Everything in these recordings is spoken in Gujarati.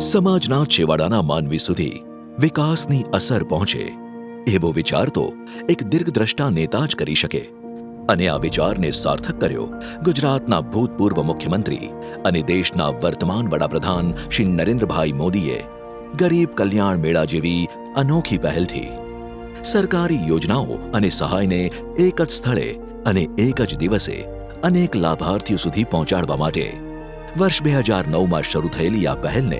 સમાજના છેવાડાના માનવી સુધી વિકાસની અસર પહોંચે. એવો વિચાર તો એક દીર્ઘદ્રષ્ટા નેતા જ કરી શકે. અને આ વિચારને સાર્થક કર્યો ગુજરાતના ભૂતપૂર્વ મુખ્યમંત્રી અને દેશના વર્તમાન વડાપ્રધાન શ્રી નરેન્દ્રભાઈ મોદીએ ગરીબ કલ્યાણ મેળા જેવી અનોખી પહેલથી સરકારી યોજનાઓ અને સહાયને એક જ સ્થળે અને એક જ દિવસે અનેક લાભાર્થીઓ સુધી પહોંચાડવા માટે વર્ષ બે હજાર નવમાં શરૂ થયેલી આ પહેલને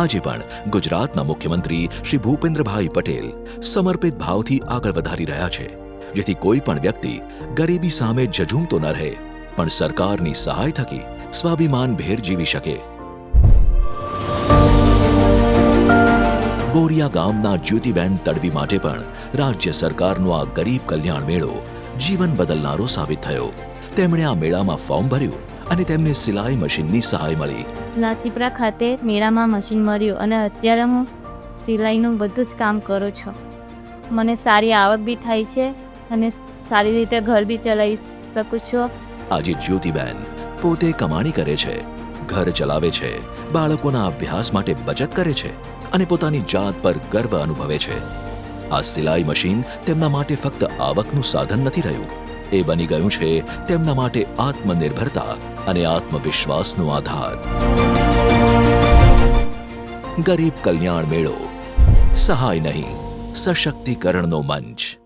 આજે પણ ગુજરાતના મુખ્યમંત્રી શ્રી ભૂપેન્દ્રભાઈ પટેલ સમર્પિત ભાવથી આગળ વધારી રહ્યા છે. જેથી કોઈ પણ વ્યક્તિ ગરીબી સામે ઝઝૂમતો ન રહે, પણ સરકારની સહાય થકી સ્વાભિમાન ભેર જીવી શકે. બોરિયા ગામના જ્યોતિબેન તડવી માટે પણ રાજ્ય સરકારનો આ ગરીબ કલ્યાણ મેળો જીવન બદલનારો સાબિત થયો. તેમણે આ મેળામાં ફોર્મ ભર્યું અને તેમને સિલાઈ મશીનની સહાય મળી. લાચીપરા ખાતે મેળામાં મશીન મળ્યું અને અત્યારે હું સિલાઈનું બધું જ કામ કરું છું. મને સારી આવક બી થાય છે અને સારી રીતે ઘર બી ચલાવી શકું છું. આજે જ્યોતિબેન પોતે કમાણી કરે છે ઘર ચલાવે છે બાળકોના અભ્યાસ માટે બચત કરે છે અને પોતાની જાત પર ગર્વ અનુભવે છે. આ સિલાઈ મશીન તેમના માટે ફક્ત આવકનું સાધન નથી રહ્યું એ બની ગયું છે તેમના માટે આત્મનિર્ભરતા અને આત્મવિશ્વાસનો આધાર. ગરીબ કલ્યાણ મેળો, સહાય નહીં, સશક્તિકરણનો મંચ.